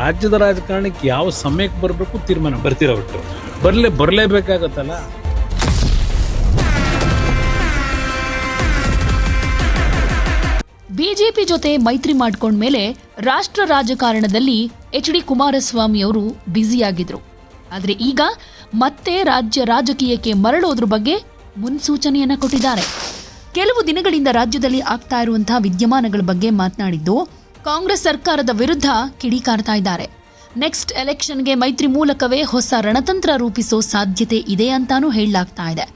ರಾಜ್ಯದ ರಾಜಕಾರಣಕ್ಕೆ ಯಾವ ಸಮಯಕ್ಕೆ ಬರಬೇಕು ತೀರ್ಮಾನ ಬರ್ತೀರ ಒಟ್ಟು? ಬರಲೇ, ಬರಲೇಬೇಕಾಗತ್ತಲ್ಲ? ಬಿಜೆಪಿ ಜೊತೆ ಮೈತ್ರಿ ಮಾಡ್ಕೊಂಡ್ಮೇಲೆ ರಾಷ್ಟ್ರ ರಾಜಕಾರಣದಲ್ಲಿ ಎಚ್ ಡಿ ಕುಮಾರಸ್ವಾಮಿ ಅವರು ಬ್ಯುಸಿಯಾಗಿದ್ರು ಆದರೆ ಈಗ ಮತ್ತೆ ರಾಜ್ಯ ರಾಜಕೀಯಕ್ಕೆ ಮರಳೋದ್ರ ಬಗ್ಗೆ ಮುನ್ಸೂಚನೆಯನ್ನ ಕೊಟ್ಟಿದ್ದಾರೆ. ಕೆಲವು ದಿನಗಳಿಂದ ರಾಜ್ಯದಲ್ಲಿ ಆಗ್ತಾ ಇರುವಂತಹ ವಿದ್ಯಮಾನಗಳ ಬಗ್ಗೆ ಮಾತನಾಡಿದ್ದು ಕಾಂಗ್ರೆಸ್ ಸರ್ಕಾರದ ವಿರುದ್ಧ ಕಿಡಿಕಾರ್ತಾ ಇದ್ದಾರೆ. ನೆಕ್ಸ್ಟ್ ಎಲೆಕ್ಷನ್ಗೆ ಮೈತ್ರಿ ಮೂಲಕವೇ ಹೊಸ ರಣತಂತ್ರ ರೂಪಿಸೋ ಸಾಧ್ಯತೆ ಇದೆ ಅಂತಾನೂ ಹೇಳಲಾಗ್ತಾ ಇದೆ.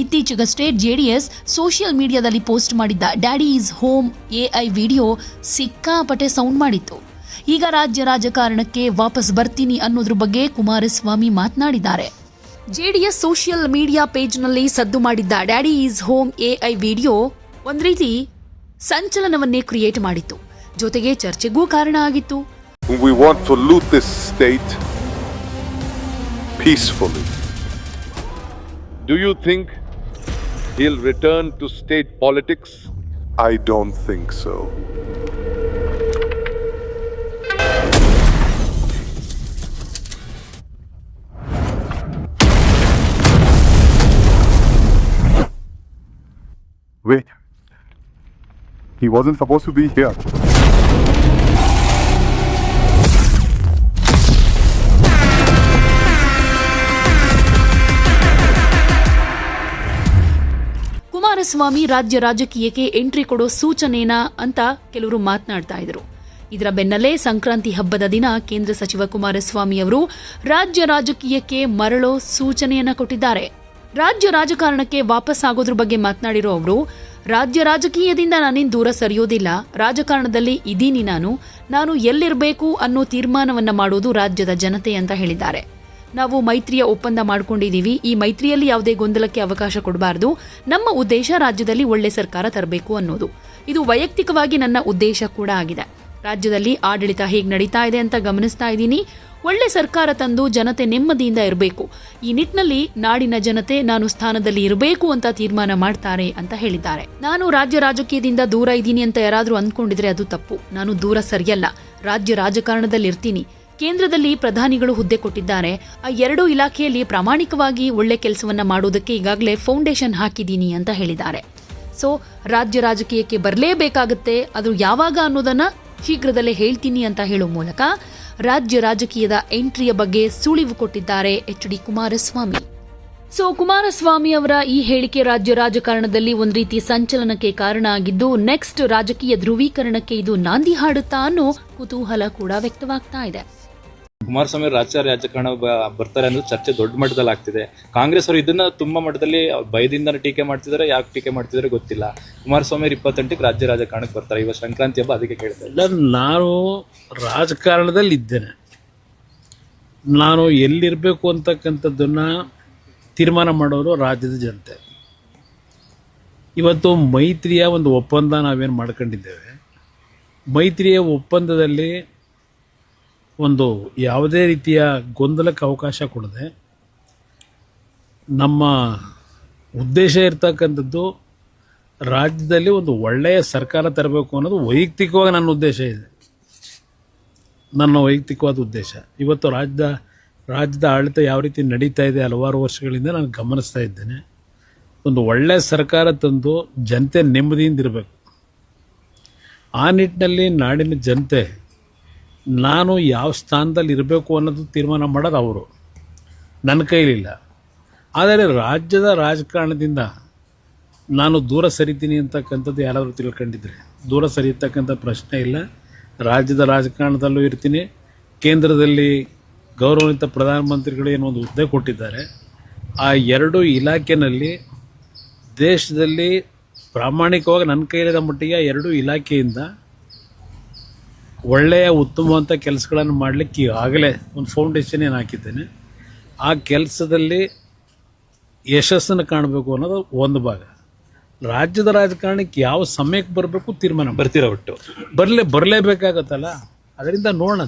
ಇತ್ತೀಚೆಗಷ್ಟೇ ಜೆಡಿಎಸ್ ಸೋಷಿಯಲ್ ಮೀಡಿಯಾದಲ್ಲಿ ಪೋಸ್ಟ್ ಮಾಡಿದ್ದ daddy is home AI video ಸಿಕ್ಕಾಪಟ್ಟೆ ಸೌಂಡ್ ಮಾಡಿತ್ತು. ಈಗ ರಾಜ್ಯ ರಾಜಕಾರಣಕ್ಕೆ ವಾಪಸ್ ಬರ್ತೀನಿ ಅನ್ನೋದ್ರ ಬಗ್ಗೆ ಕುಮಾರಸ್ವಾಮಿ ಮಾತನಾಡಿದ್ದಾರೆ. ಜೆಡಿಎಸ್ ಸೋಷಿಯಲ್ ಮೀಡಿಯಾ ಪೇಜ್ನಲ್ಲಿ ಸದ್ದು ಮಾಡಿದ್ದ daddy is home AI video ಒಂದು ರೀತಿ ಸಂಚಲನವನ್ನೇ ಕ್ರಿಯೇಟ್ ಮಾಡಿತ್ತು. ಜೊತೆಗೆ ಚರ್ಚೆಗೂ ಕಾರಣ ಆಗಿತ್ತು We want to loot this state peacefully. Do you think he'll return to state politics? I don't think so. Wait. He wasn't supposed to be here. Kumaraswamy ರಾಜ್ಯ ರಾಜಕೀಯಕ್ಕೆ entry ಕೊಡೋ ಸೂಚನೆನಾ ಅಂತ ಕೆಲವರು ಮಾತನಾಡ್ತಾ ಇದ್ರು. ಇದರ ಬೆನ್ನಲ್ಲೇ ಸಂಕ್ರಾಂತಿ ಹಬ್ಬದ ದಿನ ಕೇಂದ್ರ ಸಚಿವ ಕುಮಾರಸ್ವಾಮಿ ಅವರು ರಾಜ್ಯ ರಾಜಕೀಯಕ್ಕೆ ಮರಳೋ ಸೂಚನೆಯನ್ನ ಕೊಟ್ಟಿದ್ದಾರೆ. ರಾಜ್ಯ ರಾಜಕಾರಣಕ್ಕೆ ವಾಪಸ್ ಆಗೋದ್ರ ಬಗ್ಗೆ ಮಾತನಾಡಿರೋ ಅವರು, ರಾಜ್ಯ ರಾಜಕೀಯದಿಂದ ನಾನೇನು ದೂರ ಸರಿಯೋದಿಲ್ಲ, ರಾಜಕಾರಣದಲ್ಲಿ ಇದೀನಿ ನಾನು ನಾನು ಎಲ್ಲಿರಬೇಕು ಅನ್ನೋ ತೀರ್ಮಾನವನ್ನು ಮಾಡೋದು ರಾಜ್ಯದ ಜನತೆ ಅಂತ ಹೇಳಿದ್ದಾರೆ. ನಾವು ಮೈತ್ರಿಯ ಒಪ್ಪಂದ ಮಾಡ್ಕೊಂಡಿದ್ದೀವಿ ಈ ಮೈತ್ರಿಯಲ್ಲಿ ಯಾವುದೇ ಗೊಂದಲಕ್ಕೆ ಅವಕಾಶ ಕೊಡಬಾರದು. ನಮ್ಮ ಉದ್ದೇಶ ರಾಜ್ಯದಲ್ಲಿ ಒಳ್ಳೆ ಸರ್ಕಾರ ತರಬೇಕು ಅನ್ನೋದು. ಇದು ವೈಯಕ್ತಿಕವಾಗಿ ನನ್ನ ಉದ್ದೇಶ ಕೂಡ ಆಗಿದೆ. ರಾಜ್ಯದಲ್ಲಿ ಆಡಳಿತ ಹೇಗೆ ನಡೀತಾ ಇದೆ ಅಂತ ಗಮನಿಸ್ತಾ ಇದ್ದೀನಿ. ಒಳ್ಳೆ ಸರ್ಕಾರ ತಂದು ಜನತೆ ನೆಮ್ಮದಿಯಿಂದ ಇರಬೇಕು. ಈ ನಿಟ್ಟಿನಲ್ಲಿ ನಾಡಿನ ಜನತೆ ನಾನು ಸ್ಥಾನದಲ್ಲಿ ಇರಬೇಕು ಅಂತ ತೀರ್ಮಾನ ಮಾಡ್ತಾರೆ ಅಂತ ಹೇಳಿದ್ದಾರೆ. ನಾನು ರಾಜ್ಯ ರಾಜಕೀಯದಿಂದ ದೂರ ಇದ್ದೀನಿ ಅಂತ ಯಾರಾದರೂ ಅಂದ್ಕೊಂಡಿದ್ರೆ ಅದು ತಪ್ಪು. ನಾನು ದೂರ ಸರಿಯಲ್ಲ. ರಾಜ್ಯ ರಾಜಕಾರಣದಲ್ಲಿ ಇರ್ತೀನಿ ಕೇಂದ್ರದಲ್ಲಿ ಪ್ರಧಾನಿಗಳು ಹುದ್ದೆ ಕೊಟ್ಟಿದ್ದಾರೆ. ಆ ಎರಡೂ ಇಲಾಖೆಯಲ್ಲಿ ಪ್ರಾಮಾಣಿಕವಾಗಿ ಒಳ್ಳೆ ಕೆಲಸವನ್ನ ಮಾಡೋದಕ್ಕೆ ಈಗಾಗಲೇ ಫೌಂಡೇಶನ್ ಹಾಕಿದ್ದೀನಿ ಅಂತ ಹೇಳಿದ್ದಾರೆ. ಸೊ, ರಾಜ್ಯ ರಾಜಕೀಯಕ್ಕೆ ಬರಲೇಬೇಕಾಗುತ್ತೆ, ಅದು ಯಾವಾಗ ಅನ್ನೋದನ್ನ ಶೀಘ್ರದಲ್ಲೇ ಹೇಳ್ತೀನಿ ಅಂತ ಹೇಳೋ ಮೂಲಕ ರಾಜ್ಯ ರಾಜಕೀಯದ ಎಂಟ್ರಿಯ ಬಗ್ಗೆ ಸುಳಿವು ಕೊಟ್ಟಿದ್ದಾರೆ H D Kumaraswamy. So, Kumaraswamy ಅವರ ಈ ಹೇಳಿಕೆ ರಾಜ್ಯ ರಾಜಕಾರಣದಲ್ಲಿ ಒಂದು ರೀತಿ ಸಂಚಲನಕ್ಕೆ ಕಾರಣ ಆಗಿದ್ದು, ನೆಕ್ಸ್ಟ್ ರಾಜಕೀಯ ಧ್ರುವೀಕರಣಕ್ಕೆ ಇದು ನಾಂದಿ ಹಾಡುತ್ತಾ ಅನ್ನೋ ಕುತೂಹಲ ಕೂಡ ವ್ಯಕ್ತವಾಗ್ತಾ ಇದೆ. ಕುಮಾರಸ್ವಾಮಿ ರಾಜ್ಯ ರಾಜಕಾರಣ ಬರ್ತಾರೆ ಅನ್ನೋದು ಚರ್ಚೆ ದೊಡ್ಡ ಮಟ್ಟದಲ್ಲಿ ಆಗ್ತಿದೆ. ಕಾಂಗ್ರೆಸ್ ಅವರು ಇದನ್ನ ತುಂಬಾ ಮಟ್ಟದಲ್ಲಿ ಭಯದಿಂದ ಟೀಕೆ ಮಾಡ್ತಿದ್ದಾರೆ ಯಾಕೆ ಟೀಕೆ ಮಾಡ್ತಿದ್ದಾರೆ ಗೊತ್ತಿಲ್ಲ. ಕುಮಾರಸ್ವಾಮಿ ಇಪ್ಪತ್ತೆಂಟಕ್ಕೆ ರಾಜ್ಯ ರಾಜಕಾರಣಕ್ಕೆ ಬರ್ತಾರೆ. ಇವತ್ತು ಸಂಕ್ರಾಂತಿ ಹಬ್ಬ ಅದಕ್ಕೆ ಕೇಳ್ತಾರೆ ಇಲ್ಲ, ನಾನು ರಾಜಕಾರಣದಲ್ಲಿ ಇದ್ದೇನೆ ನಾನು ಎಲ್ಲಿರಬೇಕು ಅಂತಕ್ಕಂಥದ್ದನ್ನ ತೀರ್ಮಾನ ಮಾಡೋರು ರಾಜ್ಯದ ಜನತೆ. ಇವತ್ತು ಮೈತ್ರಿಯ ಒಂದು ಒಪ್ಪಂದ ನಾವೇನು ಮಾಡ್ಕೊಂಡಿದ್ದೇವೆ? ಮೈತ್ರಿಯ ಒಪ್ಪಂದದಲ್ಲಿ ಒಂದು ಯಾವುದೇ ರೀತಿಯ ಗೊಂದಲಕ್ಕೆ ಅವಕಾಶ ಕೊಡದೆ ನಮ್ಮ ಉದ್ದೇಶ ಇರ್ತಕ್ಕಂಥದ್ದು ರಾಜ್ಯದಲ್ಲಿ ಒಂದು ಒಳ್ಳೆಯ ಸರ್ಕಾರ ತರಬೇಕು ಅನ್ನೋದು ವೈಯಕ್ತಿಕವಾಗಿ ನನ್ನ ಉದ್ದೇಶ ಇದೆ. ನನ್ನ ವೈಯಕ್ತಿಕವಾದ ಉದ್ದೇಶ. ಇವತ್ತು ರಾಜ್ಯದ ರಾಜ್ಯದ ಆಡಳಿತ ಯಾವ ರೀತಿ ನಡೀತಾ ಇದೆ ಹಲವಾರು ವರ್ಷಗಳಿಂದ ನಾನು ಗಮನಿಸ್ತಾ ಇದ್ದೇನೆ. ಒಂದು ಒಳ್ಳೆಯ ಸರ್ಕಾರ ತಂದು ಜನತೆ ನೆಮ್ಮದಿಯಿಂದ ಇರಬೇಕು ಆ ನಿಟ್ಟಿನಲ್ಲಿ ನಾಡಿನ ಜನತೆ ನಾನು ಯಾವ ಸ್ಥಾನದಲ್ಲಿ ಇರಬೇಕು ಅನ್ನೋದು ತೀರ್ಮಾನ ಮಾಡೋದು ಅವರು. ನನ್ನ ಕೈಲಿಲ್ಲ. ಆದರೆ ರಾಜ್ಯದ ರಾಜಕಾರಣದಿಂದ ನಾನು ದೂರ ಸರಿತೀನಿ ಅಂತಕ್ಕಂಥದ್ದು ಯಾರಾದರೂ ತಿಳ್ಕೊಂಡಿದ್ರೆ. ದೂರ ಸರಿಯತಕ್ಕಂಥ ಪ್ರಶ್ನೆ ಇಲ್ಲ. ರಾಜ್ಯದ ರಾಜಕಾರಣದಲ್ಲೂ ಇರ್ತೀನಿ. ಕೇಂದ್ರದಲ್ಲಿ ಗೌರವಾನ್ವಿತ ಪ್ರಧಾನಮಂತ್ರಿಗಳು ಏನೋ ಒಂದು ಹುದ್ದೆ ಕೊಟ್ಟಿದ್ದಾರೆ. ಆ ಎರಡು ಇಲಾಖೆಯಲ್ಲಿ ದೇಶದಲ್ಲಿ ಪ್ರಾಮಾಣಿಕವಾಗಿ ನನ್ನ ಕೈಲಿದ ಮಟ್ಟಿಗೆ ಎರಡು ಇಲಾಖೆಯಿಂದ ಒಳ್ಳೆಯ ಉತ್ತಮವಂಥ ಕೆಲಸಗಳನ್ನು ಮಾಡಲಿಕ್ಕೆ ಆಗಲೇ ಒಂದು ಫೌಂಡೇಶನ್ ಏನು ಹಾಕಿದ್ದೇನೆ. ಆ ಕೆಲಸದಲ್ಲಿ ಯಶಸ್ಸನ್ನು ಕಾಣಬೇಕು ಅನ್ನೋದು ಒಂದು ಭಾಗ. ರಾಜ್ಯದ ರಾಜಕಾರಣಕ್ಕೆ ಯಾವ ಸಮಯಕ್ಕೆ ಬರಬೇಕು ತೀರ್ಮಾನ ಬರ್ತೀರ ಒಟ್ಟು? ಬರಲೇ ಬರಲೇಬೇಕಾಗತ್ತಲ್ಲ? ಅದರಿಂದ ನೋಡೋಣ